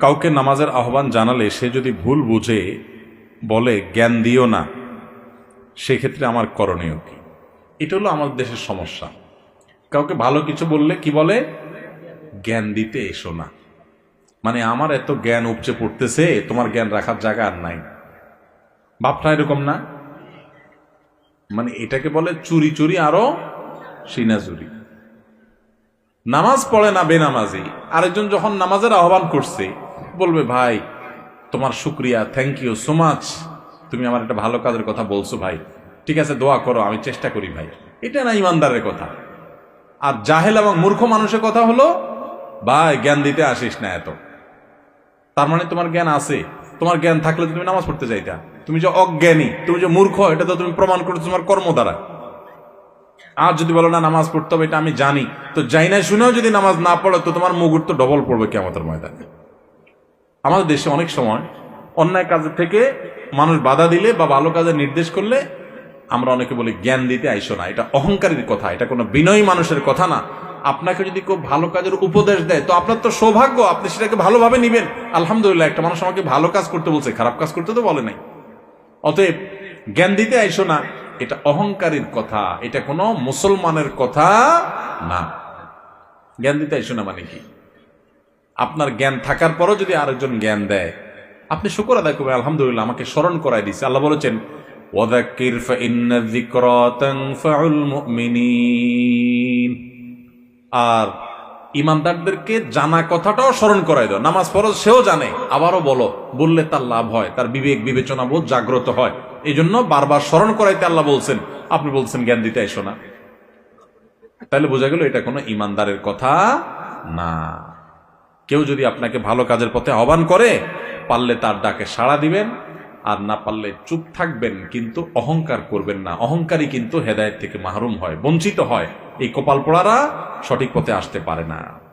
কাউকে নামাজের আহ্বান জানালে সে যদি ভুল বুঝে, বলে, জ্ঞান দিও না, সেক্ষেত্রে আমার করণীয় কি? এটা হলো আমাদের দেশের সমস্যা। কাউকে ভালো কিছু বললে কি বলে? জ্ঞান দিতে এসো না। মানে আমার এত জ্ঞান উপচে পড়তেছে, তোমার জ্ঞান রাখার জায়গা আর নাই। ভাবটা এরকম না? মানে এটাকে বলে চুরি চুরি আরও সিনা চুরি নামাজ পড়ে না বেনামাজি। আরেকজন যখন নামাজের আহ্বান করছে বলবে, ভাই, তোমার শুক্রিয়া থ্যাংক ইউ সো মাচ তুমি আমার একটা ভালো কাজের কথা বলছো, ভাই। ঠিক আছে, দোয়া করো, আমি চেষ্টা করি, ভাই। এটা না ইমানদারের কথা। আর জাহেল এবং মূর্খ মানুষের কথা হলো, ভাই, জ্ঞান দিতে আসিস না এত। তার মানে তোমার জ্ঞান আছে। তোমার জ্ঞান থাকলে তুমি নামাজ পড়তে যাইতা। তুমি যে অজ্ঞানী, তুমি যে মূর্খ, এটা তো তুমি প্রমাণ করছ তোমার কর্ম দ্বারা। আর যদি বলো, না, নামাজ পড়তে হবে, এটা আমি জানি। তো যাই না শুনেও যদি নামাজ না পড়ো, তো তোমার মুগুর তো ডবল পড়বে কেমতের ময়দানে। আমাদের দেশে অনেক সময় অন্যায় কাজের থেকে মানুষ বাধা দিলে বা ভালো কাজের নির্দেশ করলে আমরা অনেকে বলি জ্ঞান দিতে আইসো না। এটা অহংকারীর কথা, এটা কোনো বিনয়ী মানুষের কথা না। আপনাকে যদি কেউ ভালো কাজের উপদেশ দেয়, তো আপনার তো সৌভাগ্য, আপনি সেটাকে ভালোভাবে নিবেন। আলহামদুলিল্লাহ, একটা মানুষ আমাকে ভালো কাজ করতে বলছে, খারাপ কাজ করতে তো বলে নাই। অতএব জ্ঞান দিতে আইসো না, এটা অহংকারীর কথা, এটা কোনো মুসলমানের কথা না। জ্ঞান দিতে আইসো না মানে কি? আপনার জ্ঞান থাকার পরও যদি আরেকজন জ্ঞান দেয়, আপনি শুকর আদায় করবেন, আলহামদুলিল্লাহ, আমাকে স্মরণ করাই দিচ্ছে আল্লাহ বলেছেন আর ইমানদারদেরকে জানা কথাটাও স্মরণ করাই দাও। নামাজ ফরজ সেও জানে, আবারও বলো, বললে তার লাভ হয়, তার বিবেক বিবেচনা বোধ জাগ্রত হয়। এই জন্য বারবার স্মরণ করাইতে আল্লাহ বলছেন, আপনি বলছেন, জ্ঞান দিতে এসো না। তাহলে বোঝা গেল, এটা কোনো ইমানদারের কথা না। কেউ যদি আপনাকে ভালো কাজের পথে আহ্বান করে, পারলে তার ডাকে সাড়া দিবেন, আর না পারলে চুপ থাকবেন, কিন্তু অহংকার করবেন না। অহংকারী কিন্তু হেদায়ত থেকে মাহরুম হয়, বঞ্চিত হয়। এই কপাল পোড়ারা সঠিক পথে আসতে পারে না।